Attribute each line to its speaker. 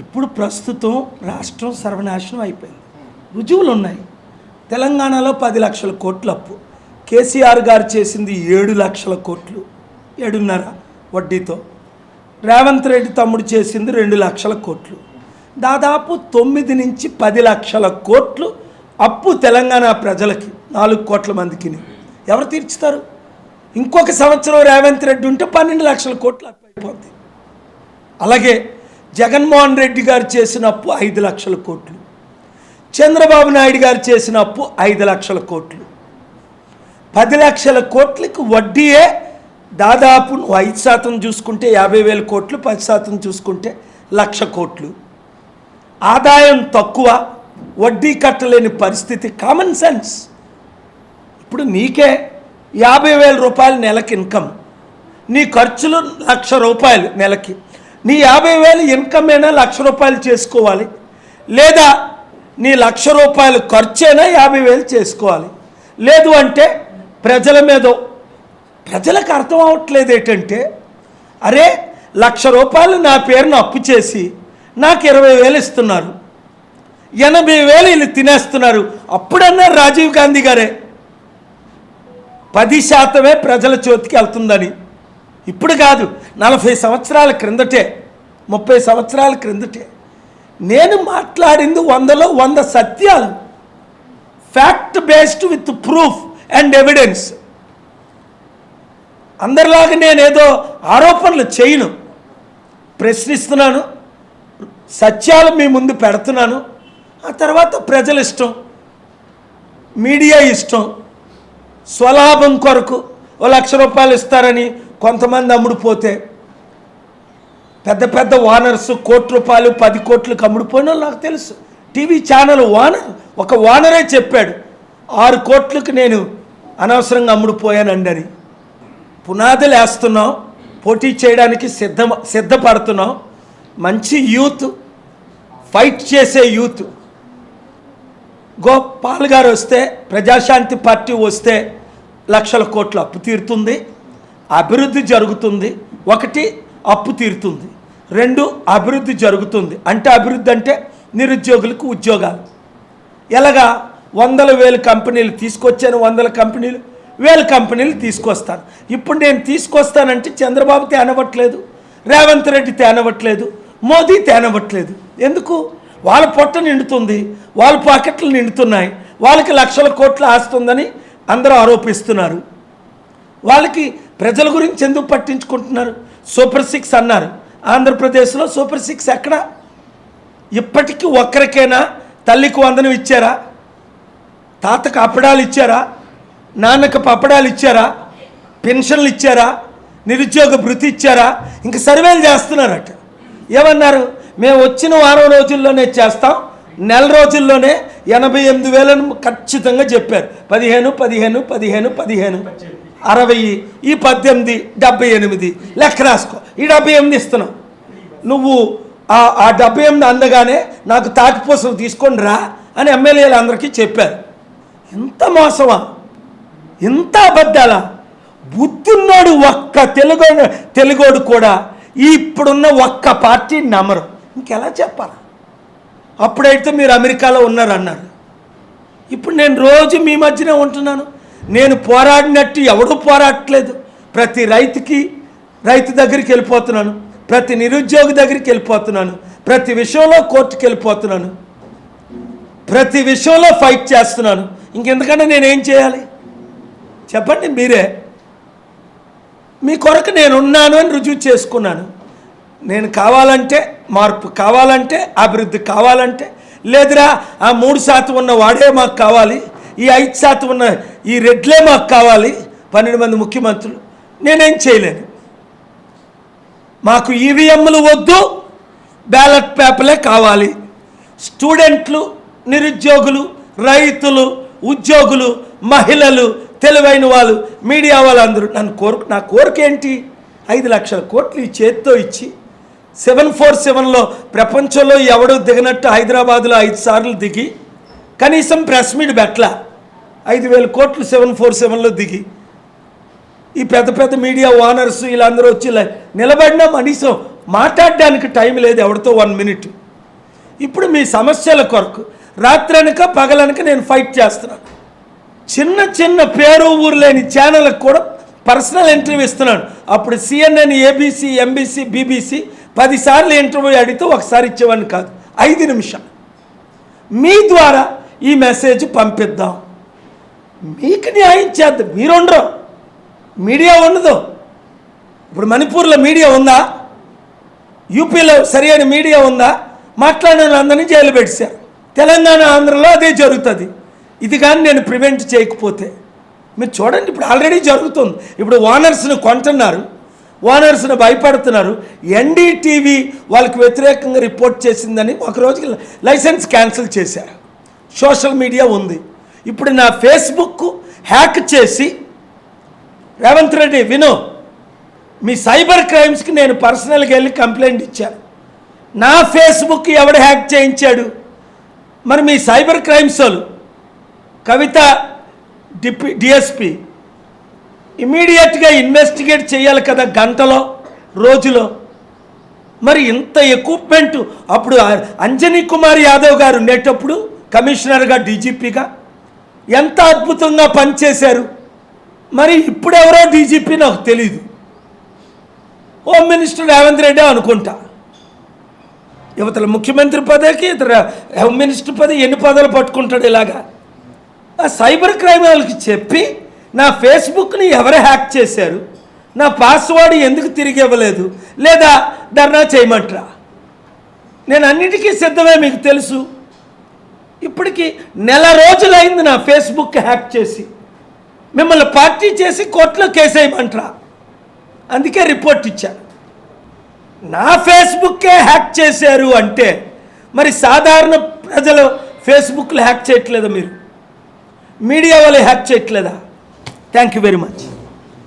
Speaker 1: ఇప్పుడు ప్రస్తుతం రాష్ట్రం సర్వనాశనం అయిపోయింది. రుజువులు ఉన్నాయి తెలంగాణలో పది లక్షల కోట్లు అప్పు. కేసీఆర్ గారు చేసింది ఏడు లక్షల కోట్లు. ఏడున్నర వడ్డీతో. రేవంత్ రెడ్డి తమ్ముడు చేసింది రెండు లక్షల కోట్లు. దాదాపు తొమ్మిది నుంచి పది లక్షల కోట్లు అప్పు తెలంగాణ ప్రజలకి నాలుగు కోట్ల మందికి. ఎవరు తీర్చుతారు? ఇంకొక సంవత్సరం రేవంత్ రెడ్డి ఉంటే పన్నెండు లక్షల కోట్లు అప్పు అయిపోద్ది. అలాగే జగన్మోహన్ రెడ్డి గారు చేసిన అప్పు ఐదు లక్షల కోట్లు. చంద్రబాబు నాయుడు గారు చేసిన అప్పు ఐదు లక్షల కోట్లు. పది లక్షల కోట్లకు వడ్డీయే దాదాపు నువ్వు ఐదు శాతం చూసుకుంటే యాభై వేల కోట్లు పది శాతం చూసుకుంటే లక్ష కోట్లు. ఆదాయం తక్కువ వడ్డీ కట్టలేని పరిస్థితి కామన్ సెన్స్ ఇప్పుడు నీకే యాభై వేల రూపాయలు నెలకి ఇన్కమ్ నీ ఖర్చులు లక్ష రూపాయలు నెలకి. నీ యాభై వేలు ఇన్కమ్ అయినా లక్ష రూపాయలు చేసుకోవాలి. లేదా నీ లక్ష రూపాయలు ఖర్చైనా యాభై వేలు చేసుకోవాలి. లేదు అంటే ప్రజల మీద ప్రజలకు అర్థం అవ్వట్లేదు ఏంటంటే అరే లక్ష రూపాయలు నా పేరును అప్పు చేసి నాకు ఇరవై వేలు ఇస్తున్నారు. ఎనభై వేలు వీళ్ళు తినేస్తున్నారు. అప్పుడన్నారు రాజీవ్ గాంధీ గారే పది శాతమే ప్రజల చేతికి వెళ్తుందని ఇప్పుడు కాదు నలభై సంవత్సరాల క్రిందటే ముప్పై సంవత్సరాల క్రిందటే. నేను మాట్లాడింది వందలో వంద సత్యాలు. Fact based with proof and evidence అందరిలాగా నేనేదో ఆరోపణలు చేయను. ప్రశ్నిస్తున్నాను. సత్యాలు మీ ముందు పెడుతున్నాను. ఆ తర్వాత ప్రజల ఇష్టం. మీడియా ఇష్టం. స్వలాభం కొరకు ఓ లక్ష రూపాయలు ఇస్తారని కొంతమంది అమ్ముడుపోతే పెద్ద పెద్ద ఓనర్స్ కోటి రూపాయలు పది కోట్లకు అమ్ముడుపోయిన నాకు తెలుసు. టీవీ ఛానల్ ఓనర్ ఒక ఓనరే చెప్పాడు ఆరు కోట్లకు నేను అనవసరంగా అమ్ముడుపోయానండి అని పునాదులు వేస్తున్నాం పోటీ చేయడానికి సిద్ధ సిద్ధపడుతున్నాం. మంచి యూత్ ఫైట్ చేసే యూత్. గోపాల్ గారు వస్తే ప్రజాశాంతి పార్టీ వస్తే లక్షల కోట్ల అప్పు తీరుతుంది. అభివృద్ధి జరుగుతుంది ఒకటి అప్పు తీరుతుంది రెండు అభివృద్ధి జరుగుతుంది. అంటే అభివృద్ధి అంటే నిరుద్యోగులకు ఉద్యోగాలు. ఎలాగా? వందల వేల కంపెనీలు తీసుకొచ్చాను వందల కంపెనీలు వేల కంపెనీలు తీసుకొస్తాను. ఇప్పుడు నేను తీసుకొస్తానంటే చంద్రబాబు తేనవట్లేదు రేవంత్ రెడ్డి తేనవట్లేదు మోదీ తేనవ్వట్లేదు. ఎందుకు? వాళ్ళ పొట్ట నిండుతుంది వాళ్ళ పాకెట్లు నిండుతున్నాయి వాళ్ళకి లక్షల కోట్లు ఆస్తుందని అందరూ ఆరోపిస్తున్నారు. వాళ్ళకి ప్రజల గురించి ఎందుకు పట్టించుకుంటున్నారు? సూపర్ సిక్స్ అన్నారు. ఆంధ్రప్రదేశ్లో సూపర్ సిక్స్ ఎక్కడ? ఇప్పటికీ ఒక్కరికైనా తల్లికి వందనం ఇచ్చారా? తాతకు అప్పడాలు ఇచ్చారా? నాన్నకు పప్పడాలు ఇచ్చారా? పెన్షన్లు ఇచ్చారా? నిరుద్యోగ భృతి ఇచ్చారా? ఇంక సర్వేలు చేస్తున్నారట. ఏమన్నారు? మేము వచ్చిన వారం రోజుల్లోనే చేస్తాం. నెల రోజుల్లోనే ఎనభై ఎనిమిది వేలను ఖచ్చితంగా చెప్పారు. పదిహేను పదిహేను పదిహేను పదిహేను. అరవై ఈ పద్దెనిమిది డెబ్బై ఎనిమిది. లెక్క రాసుకో. ఈ డెబ్బై ఎనిమిది ఇస్తున్నావు నువ్వు ఆ డెబ్బై ఎనిమిది అందగానే నాకు తాటిపూసలు తీసుకొని రా అని ఎమ్మెల్యేలు అందరికీ చెప్పారు. ఇంత మోసమా? ఇంత అబద్ధాలా? బుద్ధున్నోడు ఒక్క తెలుగు తెలుగోడు కూడా ఇప్పుడున్న ఒక్క పార్టీ నమ్మరు. ఇంకెలా చెప్పాలా? అప్పుడైతే మీరు అమెరికాలో ఉన్నారన్నారు. ఇప్పుడు నేను రోజు మీ మధ్యనే ఉంటున్నాను. నేను పోరాడినట్టు ఎవడూ పోరాడట్లేదు. ప్రతి రైతుకి రైతు దగ్గరికి వెళ్ళిపోతున్నాను. ప్రతి నిరుద్యోగి దగ్గరికి వెళ్ళిపోతున్నాను. ప్రతి విషయంలో కోర్టుకి వెళ్ళిపోతున్నాను. ప్రతి విషయంలో ఫైట్ చేస్తున్నాను. ఇంకెందుకంటే నేనేం చేయాలి? చెప్పండి మీరే. మీ కొరకు నేను ఉన్నాను అని రుజువు చేసుకున్నాను. నేను కావాలంటే మార్పు కావాలంటే అభివృద్ధి కావాలంటే లేదురా ఆ మూడు శాతం ఉన్న వాడే మాకు కావాలి. ఈ ఐదు శాతం ఉన్న ఈ రెడ్లే మాకు కావాలి. పన్నెండు మంది ముఖ్యమంత్రులు. నేనేం చేయలేను. మాకు ఈవీఎంలు వద్దు. బ్యాలెట్ పేపర్లే కావాలి. స్టూడెంట్లు నిరుద్యోగులు రైతులు ఉద్యోగులు మహిళలు తెలివైన వాళ్ళు మీడియా వాళ్ళందరూ నన్ను కోరిక నా కోరిక ఏంటి? ఐదు లక్షల కోట్లు ఈ చేత్తో ఇచ్చి సెవెన్ ఫోర్ సెవెన్లో ప్రపంచంలో ఎవడో దిగినట్టు హైదరాబాద్లో ఐదు సార్లు దిగి కనీసం ప్రెస్ మీట్ పెట్టలా. ఐదు వేల కోట్లు సెవెన్ ఫోర్ సెవెన్లో దిగి. ఈ పెద్ద పెద్ద మీడియా ఓనర్స్ వీళ్ళందరూ వచ్చి ఇలా నిలబడినా కనీసం మాట్లాడడానికి టైం లేదు ఎవరితో వన్ మినిట్. ఇప్పుడు మీ సమస్యల కొరకు రాత్రనక పగలనక నేను ఫైట్ చేస్తున్నాను చిన్న చిన్న పేరు ఊరు లేని ఛానళ్ళకు కూడా పర్సనల్ ఇంటర్వ్యూ ఇస్తున్నాను. అప్పుడు సిఎన్ఎన్ ఏబీసీ ఎంబీసీ బీబీసీ పదిసార్లు ఇంటర్వ్యూ అడిగితే ఒకసారి ఇచ్చేవాడిని కాదు. ఐదు నిమిషాలు. మీ ద్వారా ఈ మెసేజ్ పంపిద్దాం. మీకు న్యాయం చేద్దాం. మీరు ఉండరు మీడియా ఉండదు. ఇప్పుడు మణిపూర్లో మీడియా ఉందా? యూపీలో సరైన మీడియా ఉందా? మాట్లాడిన వాళ్ళందరినీ జైలు పెట్టారు తెలంగాణ ఆంధ్రలో అదే జరుగుతుంది. ఇది కానీ నేను ప్రివెంట్ చేయకపోతే. మీరు చూడండి ఇప్పుడు ఆల్రెడీ జరుగుతుంది. ఇప్పుడు ఓనర్స్ని కొంటున్నారు. ఓనర్స్ని భయపడుతున్నారు. ఎన్డీటీవీ వాళ్ళకి వ్యతిరేకంగా రిపోర్ట్ చేసిందని ఒక రోజుకి లైసెన్స్ క్యాన్సిల్ చేశారు. సోషల్ మీడియా ఉంది. ఇప్పుడు నా ఫేస్బుక్ హ్యాక్ చేసి రేవంత్ రెడ్డి విను మీ సైబర్ క్రైమ్స్కి నేను పర్సనల్గా వెళ్ళి కంప్లైంట్ ఇచ్చాను. నా ఫేస్బుక్ ఎవడు హ్యాక్ చేయించాడు? మరి మీ సైబర్ క్రైమ్స్ వాళ్ళు కవిత డిపి డిఎస్పి ఇమీడియట్గా ఇన్వెస్టిగేట్ చేయాలి కదా గంటలో రోజులో. మరి ఇంత ఎక్విప్మెంట్ అప్పుడు అంజనీ కుమార్ యాదవ్ గారు ఉండేటప్పుడు కమిషనర్గా డీజీపీగా ఎంత అద్భుతంగా పనిచేశారు? మరి ఇప్పుడు ఎవరో డీజీపీ నాకు తెలీదు. హోమ్ మినిస్టర్ రేవంత్ రెడ్డి అనుకుంటా. యువతల ముఖ్యమంత్రి పదవికి ఇతర హోమ్ మినిస్టర్ పదవి ఎన్ని పదవులు పట్టుకుంటాడు ఇలాగా? ఆ సైబర్ క్రైమ్ వాళ్ళకి చెప్పి నా ఫేస్బుక్ని ఎవరు హ్యాక్ చేశారు? నా పాస్వర్డ్ ఎందుకు తిరిగి ఇవ్వలేదు? లేదా ధర్నా చేయమంటారా? నేను అన్నిటికీ సిద్ధమే మీకు తెలుసు. ఇప్పటికి నెల రోజులైంది నా ఫేస్బుక్ హ్యాక్ చేసి. మిమ్మల్ని పార్టీ చేసి కోర్టులో కేసేయమంటారా అందుకే రిపోర్ట్ ఇచ్చాను. నా ఫేస్బుక్కే హ్యాక్ చేశారు అంటే మరి సాధారణ ప్రజలు ఫేస్బుక్లో హ్యాక్ చేయట్లేదా మీరు? మీడియా వాళ్ళు హ్యాక్ చేయట్లేదా? Thank you very much.